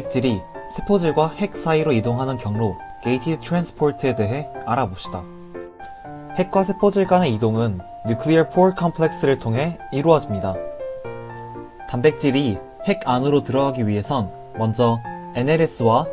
단백질이 세포질과 핵 사이로 이동하는 경로 게이티드 트랜스포트에 대해 알아봅시다. 핵과 세포질 간의 이동은 뉴클리어 포어 컴플렉스를 통해 이루어집니다. 단백질이 핵 안으로 들어가기 위해선 먼저 NLS와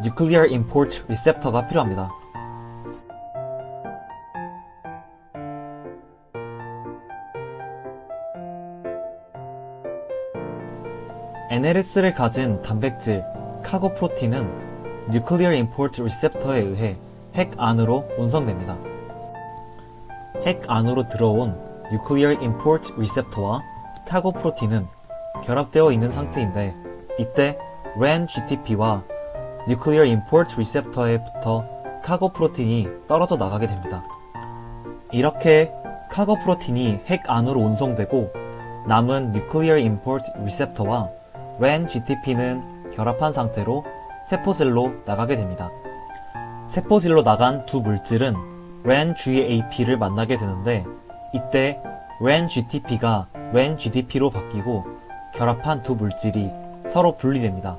Nuclear Import Receptor가 필요합니다. NLS를 가진 단백질 카고 프로틴은 Nuclear Import Receptor에 의해 핵 안으로 운송됩니다. 핵 안으로 들어온 Nuclear Import Receptor와 카고 프로틴은 결합되어 있는 상태인데 이때 RAN GTP와 Nuclear Import Receptor에 붙어 카고 프로틴이 떨어져 나가게 됩니다. 이렇게 카고 프로틴이 핵 안으로 운송되고 남은 Nuclear Import Receptor와 RAN GTP는 결합한 상태로 세포질로 나가게 됩니다. 세포질로 나간 두 물질은 RAN GAP를 만나게 되는데 이때 RAN GTP가 RAN GDP로 바뀌고 결합한 두 물질이 서로 분리됩니다.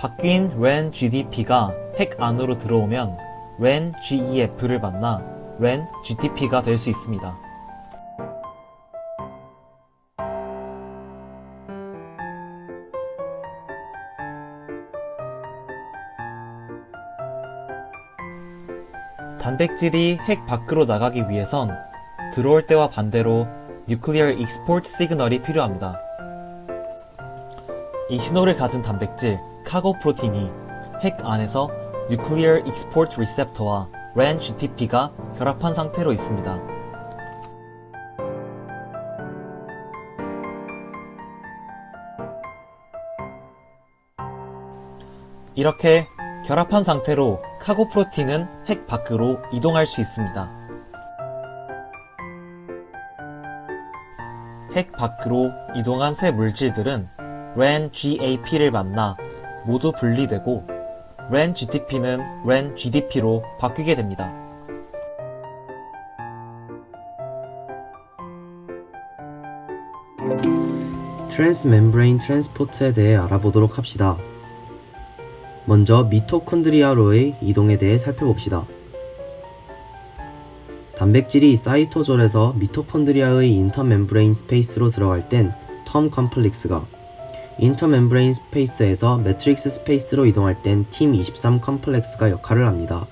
바뀐 RAN GDP가 핵 안으로 들어오면 RAN GEF를 만나 RAN GTP가 될 수 있습니다. 단백질이 핵 밖으로 나가기 위해선 들어올 때와 반대로 뉴클리어 익스포트 시그널이 필요합니다. 이 신호를 가진 단백질 카고 프로틴이 핵 안에서 뉴클리어 익스포트 리셉터와 RAN GTP가 결합한 상태로 있습니다. 이렇게 결합한 상태로 카고 프로틴은 핵 밖으로 이동할 수 있습니다. 핵 밖으로 이동한 새 물질들은 RAN GAP를 만나 모두 분리되고 RAN GTP는 RAN GDP로 바뀌게 됩니다. 트랜스멤브레인 트랜스포트에 대해 알아보도록 합시다. 먼저 미토콘드리아로의 이동에 대해 살펴봅시다. 단백질이 사이토졸에서 미토콘드리아의 인터멤브레인 스페이스로 들어갈 땐 텀 컴플렉스가 인터멤브레인 스페이스에서 매트릭스 스페이스로 이동할 땐 팀23 컴플렉스가 역할을 합니다.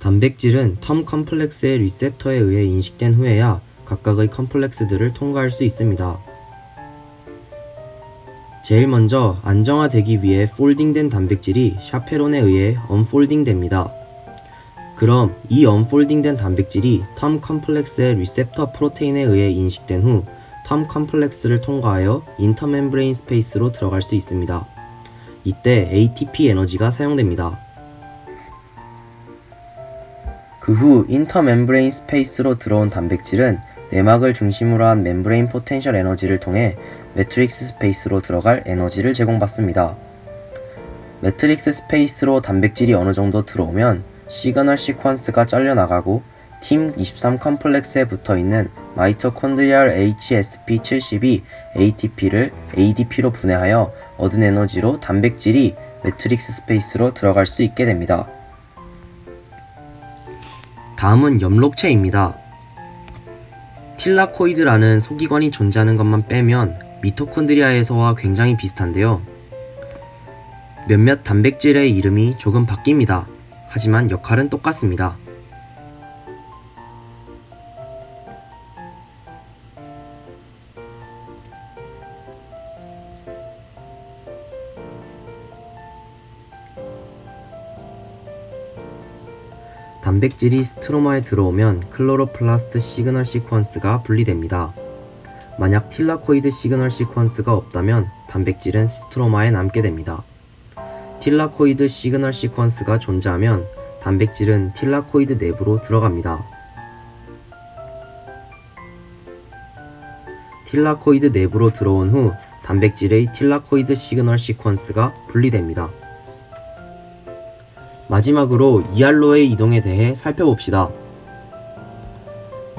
단백질은 텀 컴플렉스의 리셉터에 의해 인식된 후에야 각각의 컴플렉스들을 통과할 수 있습니다. 제일 먼저 안정화되기 위해 폴딩된 단백질이 샤페론에 의해 언폴딩됩니다. 그럼 이 언폴딩된 단백질이 텀 컴플렉스의 리셉터 프로테인에 의해 인식된 후 텀 컴플렉스를 통과하여 인터멤브레인 스페이스로 들어갈 수 있습니다. 이때 ATP 에너지가 사용됩니다. 그 후 인터멤브레인 스페이스로 들어온 단백질은 내막을 중심으로 한 멤브레인 포텐셜 에너지를 통해 매트릭스 스페이스로 들어갈 에너지를 제공받습니다. 매트릭스 스페이스로 단백질이 어느 정도 들어오면 시그널 시퀀스가 잘려나가고 팀23 컴플렉스에 붙어 있는 마이토콘드리알 HSP70이 ATP를 ADP로 분해하여 얻은 에너지로 단백질이 매트릭스 스페이스로 들어갈 수 있게 됩니다. 다음은 염록체입니다. 틸라코이드라는 소기관이 존재하는 것만 빼면 미토콘드리아에서와 굉장히 비슷한데요. 몇몇 단백질의 이름이 조금 바뀝니다. 하지만 역할은 똑같습니다. 단백질이 스트로마에 들어오면 클로로플라스트 시그널 시퀀스가 분리됩니다. 만약 틸라코이드 시그널 시퀀스가 없다면 단백질은 스트로마에 남게 됩니다. 틸라코이드 시그널 시퀀스가 존재하면 단백질은 틸라코이드 내부로 들어갑니다. 틸라코이드 내부로 들어온 후 단백질의 틸라코이드 시그널 시퀀스가 분리됩니다. 마지막으로 ER로의 이동에 대해 살펴봅시다.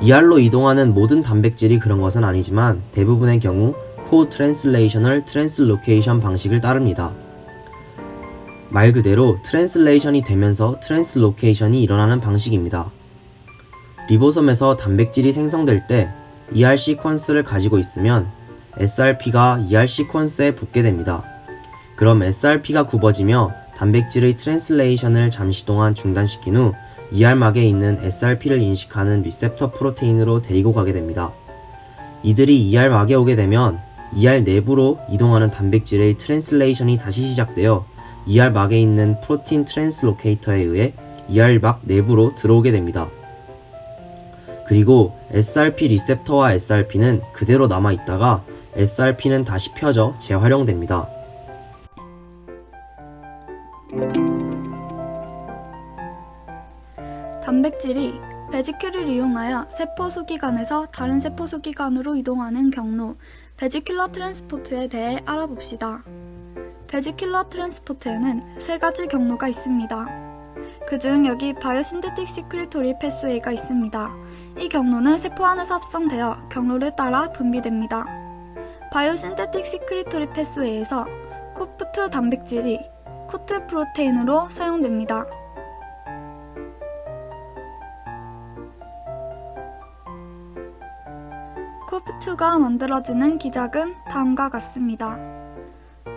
ER로 이동하는 모든 단백질이 그런 것은 아니지만 대부분의 경우 Co-Translational Translocation 방식을 따릅니다. 말 그대로 트랜슬레이션이 되면서 트랜슬로케이션이 일어나는 방식입니다. 리보솜에서 단백질이 생성될 때 ER 시퀀스를 가지고 있으면 SRP가 ER 시퀀스에 붙게 됩니다. 그럼 SRP가 굽어지며 단백질의 트랜슬레이션을 잠시 동안 중단시킨 후 ER막에 있는 SRP를 인식하는 리셉터 프로테인으로 데리고 가게 됩니다. 이들이 ER막에 오게 되면 ER 내부로 이동하는 단백질의 트랜슬레이션이 다시 시작되어 ER막에 있는 프로틴 트랜스로케이터에 의해 ER막 내부로 들어오게 됩니다. 그리고 SRP 리셉터와 SRP는 그대로 남아 있다가 SRP는 다시 펴져 재활용됩니다. 베지큘을 이용하여 세포 소기관에서 다른 세포 소기관으로 이동하는 경로, 베지큘러 트랜스포트에 대해 알아봅시다. 베지큘러 트랜스포트에는 세 가지 경로가 있습니다. 그중 여기 바이오신테틱 시크리토리 패스웨이가 있습니다. 이 경로는 세포 안에서 합성되어 경로를 따라 분비됩니다. 바이오신테틱 시크리토리 패스웨이에서 코프2 단백질이 코트 프로테인으로 사용됩니다. 코프2가 만들어지는 기작은 다음과 같습니다.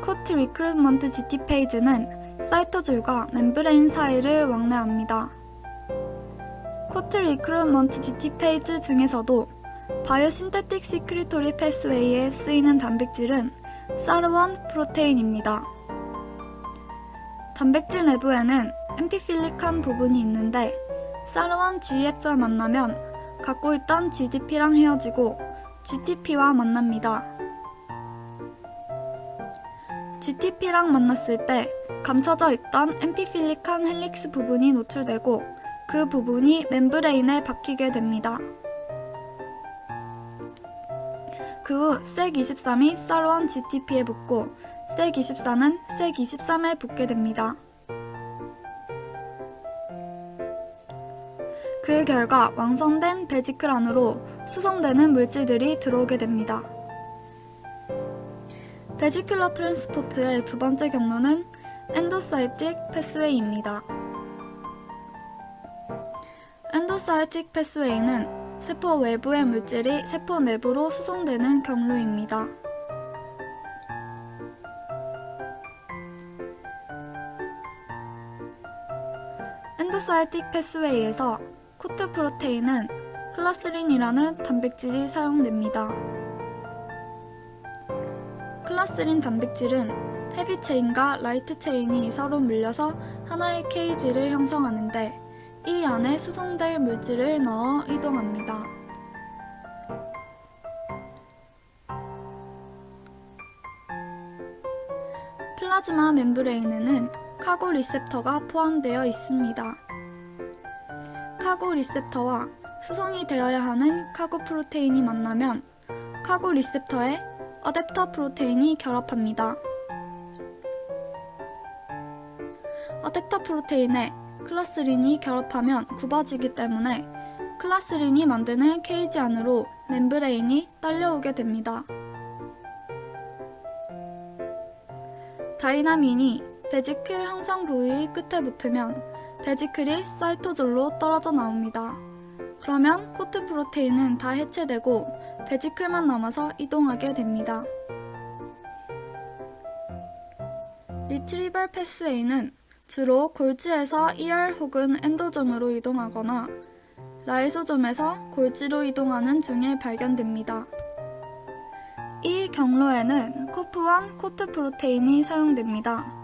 코트 리크루트먼트 GT 페이지는 사이토줄과 멤브레인 사이를 왕래합니다. 코트 리크루트먼트 GT 페이지 중에서도 바이오 신테틱 시크리토리 패스웨이에 쓰이는 단백질은 사르원 프로테인입니다. 단백질 내부에는 엠피필릭한 부분이 있는데 사르원 GF를 만나면 갖고 있던 GDP랑 헤어지고 GTP와 만납니다. GTP랑 만났을 때 감춰져 있던 엠피필릭한 헬릭스 부분이 노출되고 그 부분이 멤브레인에 박히게 됩니다. 그후 색23이 쌀원 GTP에 붙고 색24는 색23에 붙게 됩니다. 그 결과 완성된 베지클 안으로 수송되는 물질들이 들어오게 됩니다. 베지클러 트랜스포트의 두 번째 경로는 엔도사이틱 패스웨이입니다. 엔도사이틱 패스웨이는 세포 외부의 물질이 세포 내부로 수송되는 경로입니다. 엔도사이틱 패스웨이에서 코트 프로테인은 클라스린이라는 단백질이 사용됩니다. 클라스린 단백질은 헤비 체인과 라이트 체인이 서로 물려서 하나의 케이지를 형성하는데 이 안에 수송될 물질을 넣어 이동합니다. 플라즈마 멤브레인에는 카고 리셉터가 포함되어 있습니다. 카고 리셉터와 수송이 되어야 하는 카고 프로테인이 만나면 카고 리셉터에 어댑터 프로테인이 결합합니다. 어댑터 프로테인에 클라스린이 결합하면 굽어지기 때문에 클라스린이 만드는 케이지 안으로 멤브레인이 딸려오게 됩니다. 다이나민이 베지클 항상 부위 끝에 붙으면 베지클이 사이토졸로 떨어져 나옵니다. 그러면 코트 프로테인은 다 해체되고 베지클만 남아서 이동하게 됩니다. 리트리벌 패스웨이는 주로 골지에서 ER 혹은 엔도점으로 이동하거나 라이소점에서 골지로 이동하는 중에 발견됩니다. 이 경로에는 코프1 코트 프로테인이 사용됩니다.